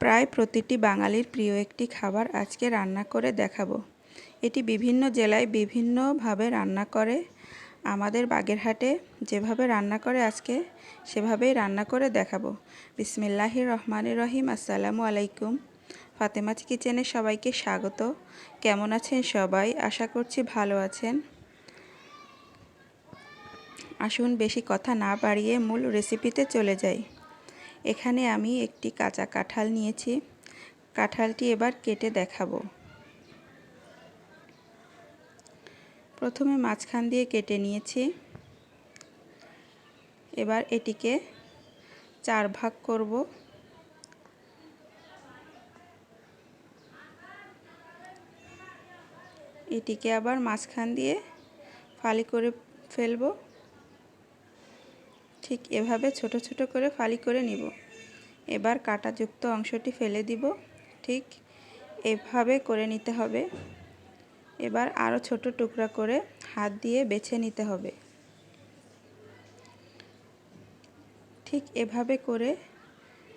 প্রায় প্রতিটি বাঙালির প্রিয় একটি খাবার আজকে রান্না করে দেখাবো। এটি বিভিন্ন জেলায় বিভিন্নভাবে রান্না করে। আমাদের বাগেরহাটে যেভাবে রান্না করে আজকে, সেভাবেই রান্না করে দেখাবো। বিসমিল্লাহির রহমানির রহিম, আসসালামু আলাইকুম। ফাতেমাজ কিচেনে সবাইকে স্বাগত। কেমন আছেন সবাই? আশা করছি ভালো আছেন। আসুন বেশি কথা না বাড়িয়ে মূল রেসিপিতে চলে যাই। এখানে আমি একটি কাঁচা কাঁঠাল নিয়েছি। কাঁঠালটি এবার কেটে দেখাবো। প্রথমে মাঝখান দিয়ে কেটে নিয়েছি। এবার এটিকে চার ভাগ করব। এটিকে আবার মাঝখান দিয়ে ফালি করে ফেলব। ঠিক এভাবে ছোট ছোট করে ফালি করে নিব। এবার কাটাযুক্ত অংশটি ফেলে দিব। ঠিক এভাবে করে নিতে হবে। এবার আরও ছোট টুকরা করে হাত দিয়ে বেছে নিতে হবে। ঠিক এভাবে করে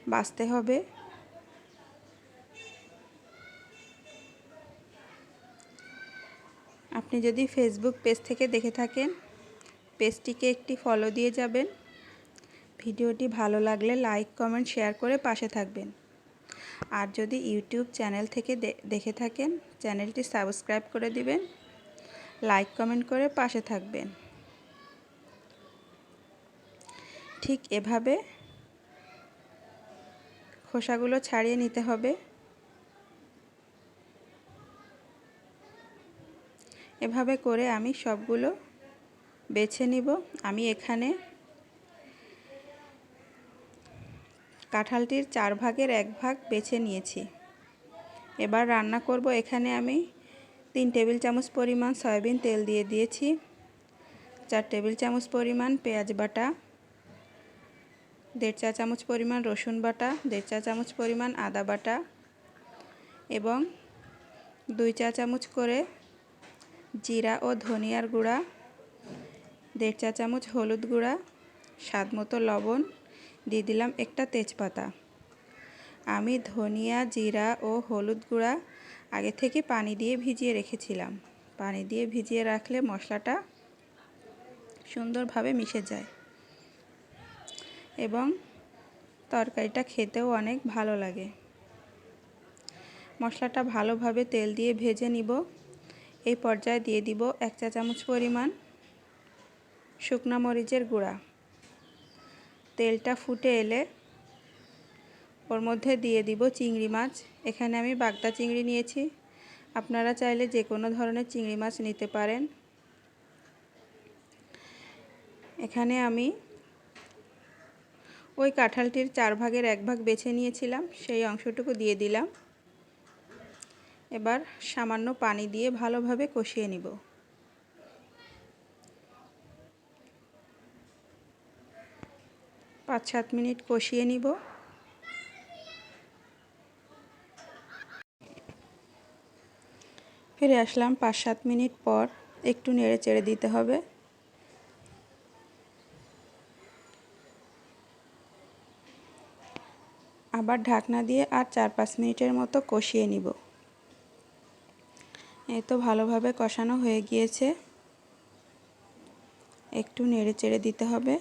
বাছতে হবে। আপনি যদি ফেসবুক পেজ থেকে দেখে থাকেন পেজটিকে একটি ফলো দিয়ে যাবেন। ভিডিওটি ভালো লাগলে লাইক, কমেন্ট, শেয়ার করে পাশে থাকবেন। আর যদি ইউটিউব চ্যানেল থেকে দেখে থাকেন, চ্যানেলটি সাবস্ক্রাইব করে দিবেন, লাইক, কমেন্ট করে পাশে থাকবেন। ঠিক এভাবে খোসাগুলো ছাড়িয়ে নিতে হবে। এভাবে করে আমি সবগুলো বেছে নিব। আমি এখানে কাঁঠালটির চার ভাগের এক ভাগ বেছে নিয়েছি। এবার রান্না করব এখানে আমি তিন টেবিল চামচ পরিমাণ সয়াবিন তেল দিয়ে দিয়েছি, চার টেবিল চামচ পরিমাণ পেঁয়াজ বাটা, দেড় চা চামচ পরিমাণ রসুন বাটা, দেড় চা চামচ পরিমাণ আদা বাটা এবং দুই চা চামচ করে জিরা ও ধনিয়ার গুঁড়া, দেড় চা চামচ হলুদ গুঁড়া, স্বাদ মতো লবণ দিয়ে দিলাম একটা তেজপাতা। আমি ধনিয়া, জিরা ও হলুদ গুঁড়া আগে থেকে পানি দিয়ে ভিজিয়ে রেখেছিলাম। পানি দিয়ে ভিজিয়ে রাখলে মশলাটা সুন্দরভাবে মিশে যায় এবং তরকারিটা খেতেও অনেক ভালো লাগে। মশলাটা ভালোভাবে তেল দিয়ে ভেজে নিব। এই পর্যায়ে দিয়ে দিব এক চা চামচ পরিমাণ শুকনা মরিচের গুঁড়া। তেলটা ফুটে এলে ওর মধ্যে দিয়ে দিব চিংড়ি মাছ। এখানে আমি বাগদা চিংড়ি নিয়েছি। আপনারা চাইলে যে কোনো ধরনের চিংড়ি মাছ নিতে পারেন। এখানে আমি ওই কাঁঠালটির চার ভাগের এক ভাগ বেছে নিয়েছিলাম। সেই অংশটুকু দিয়ে দিলাম। এবার সামান্য পানি দিয়ে ভালোভাবে কষিয়ে নিব। পাঁচ সাত মিনিট কষিয়ে নিব। ফিরে আসলাম পাঁচ সাত মিনিট পর, একটু নেড়ে চেড়ে দিতে হবে। আবার ঢাকনা দিয়ে আর চার পাঁচ মিনিটের মতো কষিয়ে নিব। এই তো ভালোভাবে কষানো হয়ে গিয়েছে। একটু নেড়ে চেড়ে দিতে হবে।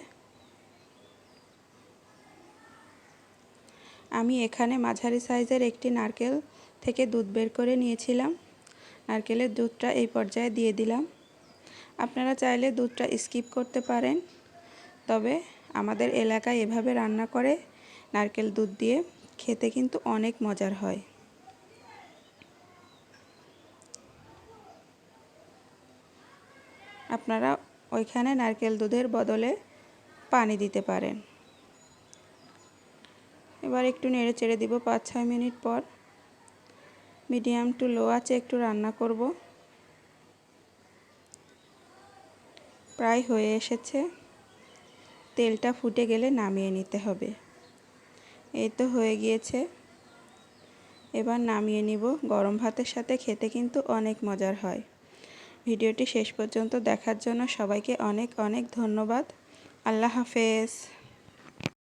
আমি এখানে মাঝারি সাইজের একটি নারকেল থেকে দুধ বের করে নিয়েছিলাম। নারকেলের দুধটা এই পর্যায়ে দিয়ে দিলাম। আপনারা চাইলে দুধটা স্কিপ করতে পারেন, তবে আমাদের এলাকায় এভাবে রান্না করে নারকেল দুধ দিয়ে খেতে কিন্তু অনেক মজার হয়। আপনারা ওইখানে নারকেল দুধের বদলে পানি দিতে পারেন। এবার একটু নেড়ে চেড়ে দিব পাঁচ ছয় মিনিট পর। মিডিয়াম টু লো আছে, একটু রান্না করব। প্রায় হয়ে এসেছে। তেলটা ফুটে গেলে নামিয়ে নিতে হবে। এই তো হয়ে গিয়েছে। এবার নামিয়ে নিব। গরম ভাতের সাথে খেতে কিন্তু অনেক মজার হয়। ভিডিওটি শেষ পর্যন্ত দেখার জন্য সবাইকে অনেক অনেক ধন্যবাদ। আল্লাহ হাফেজ।